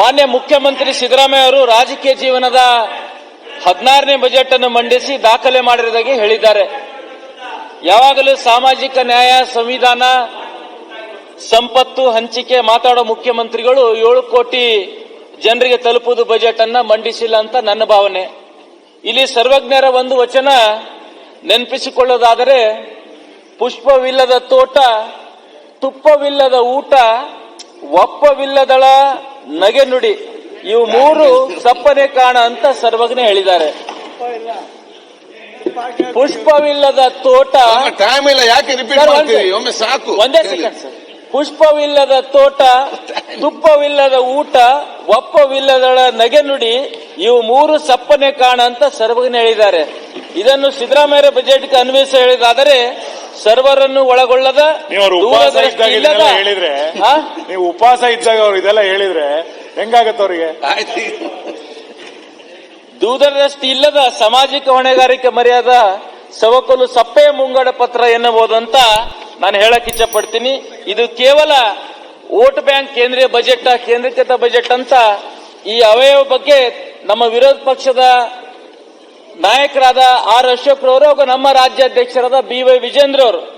ಮಾನ್ಯ ಮುಖ್ಯಮಂತ್ರಿ ಸಿದ್ದರಾಮಯ್ಯ ಅವರು ರಾಜಕೀಯ ಜೀವನದ ಹದಿನಾರನೇ ಬಜೆಟ್ ಅನ್ನು ಮಂಡಿಸಿ ದಾಖಲೆ ಮಾಡಿರುವುದಾಗಿ ಹೇಳಿದ್ದಾರೆ. ಯಾವಾಗಲೂ ಸಾಮಾಜಿಕ ನ್ಯಾಯ, ಸಂವಿಧಾನ, ಸಂಪತ್ತು ಹಂಚಿಕೆ ಮಾತಾಡೋ ಮುಖ್ಯಮಂತ್ರಿಗಳು ಏಳು ಕೋಟಿ ಜನರಿಗೆ ತಲುಪುವುದು ಬಜೆಟ್ ಅನ್ನ ಮಂಡಿಸಿಲ್ಲ ಅಂತ ನನ್ನ ಭಾವನೆ. ಇಲ್ಲಿ ಸರ್ವಜ್ಞರ ಒಂದು ವಚನ ನೆನಪಿಸಿಕೊಳ್ಳೋದಾದರೆ, ಪುಷ್ಪವಿಲ್ಲದ ತೋಟ, ತುಪ್ಪವಿಲ್ಲದ ಊಟ, ಒಪ್ಪವಿಲ್ಲದಳ ನಗೆ ನುಡಿ. ಇವು ಮೂರು ಸಪ್ಪನೆ ಕಾಣ ಅಂತ ಸರ್ವಜ್ಞ ಹೇಳಿದ್ದಾರೆ. ಪುಷ್ಪವಿಲ್ಲದ ತೋಟ ಟೈಮ್ ಇಲ್ಲ ಯಾಕೆ ರಿಪೀಟ್ ಒಮ್ಮೆ ಸಾಕು. ಒಂದೇ ಸೆಕೆಂಡ್ ಸರ್. ಪುಷ್ಪವಿಲ್ಲದ ತೋಟ ತುಪ್ಪವಿಲ್ಲದ ಊಟ ಒಪ್ಪವಿಲ್ಲದಳ ನಗೆ ನುಡಿ ಇವು ಮೂರು ಸಪ್ಪನೆ ಕಾಣ ಅಂತ ಸರ್ವಜ್ಞ ಹೇಳಿದ್ದಾರೆ. ಇದನ್ನು ಸಿದ್ದರಾಮಯ್ಯ ಬಜೆಟ್ಗೆ ಅನ್ವಯಿಸಿ ಹೇಳಿದಾದರೆ ಸರ್ವರನ್ನು ಒಳಗೊಳ್ಳದ ನೀವು ಅವ್ರು ಉಪವಾಸ ಇದ್ದಾಗ ಇಲ್ಲದ ಹೇಳಿದ್ರೆ? ನೀವು ಉಪವಾಸ ಇದ್ದಾಗ ಅವ್ರು ಇದೆಲ್ಲ ಹೇಳಿದ್ರೆ ಹೆಂಗಾಗತ್ತ ಅವರಿಗೆ? ಆಯ್ತು. ದೂರದೃಷ್ಟಿ ಇಲ್ಲದ ಸಾಮಾಜಿಕ ಹೊಣೆಗಾರಿಕೆ ಮರ್ಯಾದ ಸವಕಲು ಸಪ್ಪೆ ಮುಂಗಡ ಪತ್ರ ಎನ್ನಬಹುದಂತ ನಾನು ಹೇಳಕ್ ಇಚ್ಛಪಡ್ತೀನಿ. ಇದು ಕೇವಲ ವೋಟ್ ಬ್ಯಾಂಕ್ ಕೇಂದ್ರೀಯ ಬಜೆಟ್ ಕೇಂದ್ರೀಕೃತ ಬಜೆಟ್ ಅಂತ ಈ ಅವಯವ ಬಗ್ಗೆ ನಮ್ಮ ವಿರೋಧ ಪಕ್ಷದ ನಾಯಕರಾದ ಆರ್ ಅಶೋಕ್ ರವರು ಹಾಗೂ ನಮ್ಮ ರಾಜ್ಯಾಧ್ಯಕ್ಷರಾದ ಬಿ ವೈ ವಿಜೇಂದ್ರ ಅವರು